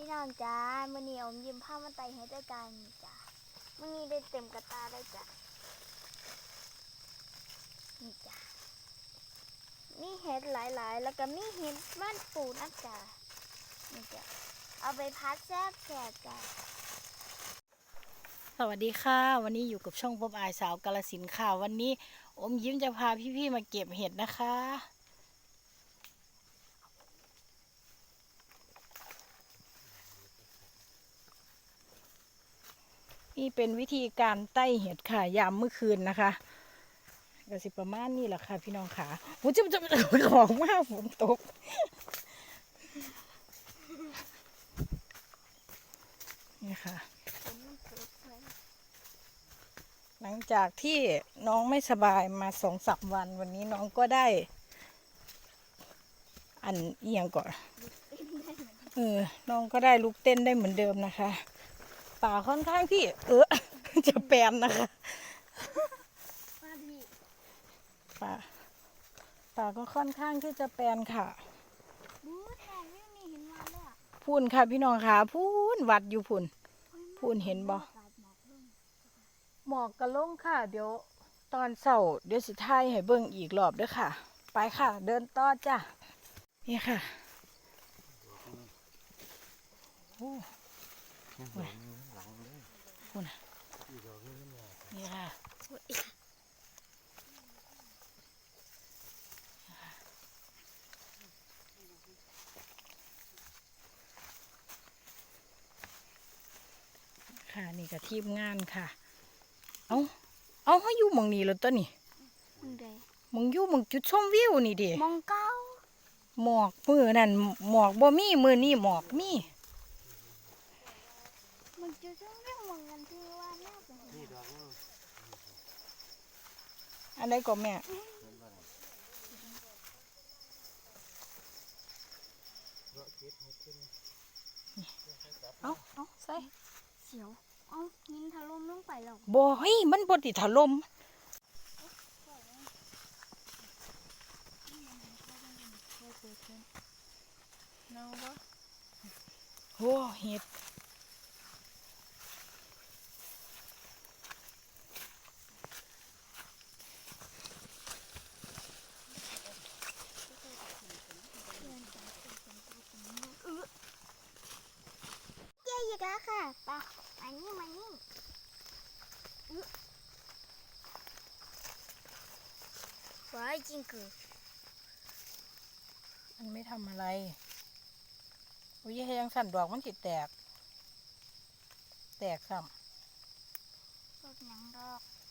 พี่น้องจ้ามื่อนี้อมยิ้มผ้ามาไตให้ด้วยกันจ้ะมื่อนี้ได้เต็มกระตาเลยจ้ะนี่จ้ะมีเห็ดหลายๆ แล้วก็มีเห็ดบ้านปูนะจ้ะนี่จ้ะเอาไปพัดแซ่บแขกจ้ะสวัสดีค่ะ วันนี้อยู่กับช่องพบอายสาวกาลสินค่ะ วันนี้อมยิ้มจะพาพี่ๆมาเก็บเห็ดนะคะ นี่เป็นวิธีการใต้เห็ดค่ะยามเมื่อคืนนะคะก็สิประมาณนี้แหละค่ะ พี่น้องค่ะโอ้จะจะจะของมากฝนตก นี่ค่ะ หลังจากที่น้องไม่สบายมาสองสามวันวันนี้น้องก็ได้ อันเอียงก่อน เออ น้องก็ได้ลุกเต้นได้เหมือนเดิมนะคะ ป่าค่อนข้างที่ เออ จะแปลนนะคะมาพี่ป่าป่าก็ค่อนข้างที่จะแปลนค่ะบู๊ทองไม่มีเห็นมาเลยอะพูนค่ะพี่น้องค่ะพูนวัดอยู่พูนพูนเห็นบ่อากาศหมอกลงหมอกกระลงค่ะ เดี๋ยวตอนเสาร์เดี๋ยวสิท้ายให้เบิ่งอีกรอบเด้วยค่ะ ไปค่ะ เดินต่อจ้ะนี่ค่ะโอ้ คุณน่ะนี่ค่ะค่ะนี่กับทีมงานค่ะ เอาเอาเขาอยู่หมองนี้แล้วตัวนี่มึงใดหมองอยู่หมองจุดชมวิวนี่เดิมองเก้าหมอกมือนั่นหมอกบ่มีมือนี่หมอกมีมึงจะต้องเรียกมึงกันที่ว่าแม่เป็นไง อันใดก็แม่เอาเอาใส่เสียวเอ้ายินถล่มลงไปแล้วบ่เฮ้ยมันบ่ติถล่มเนาบ่โอ้เห็ด เจ๊อีก แล้วค่ะไปมานี่มานี่อื้อว้ายจริงคือมันไม่ทำอะไรโอ้ยเฮ็ดยังสั่นดอกมันสิแตก แตกซ้รถหนังดอกำ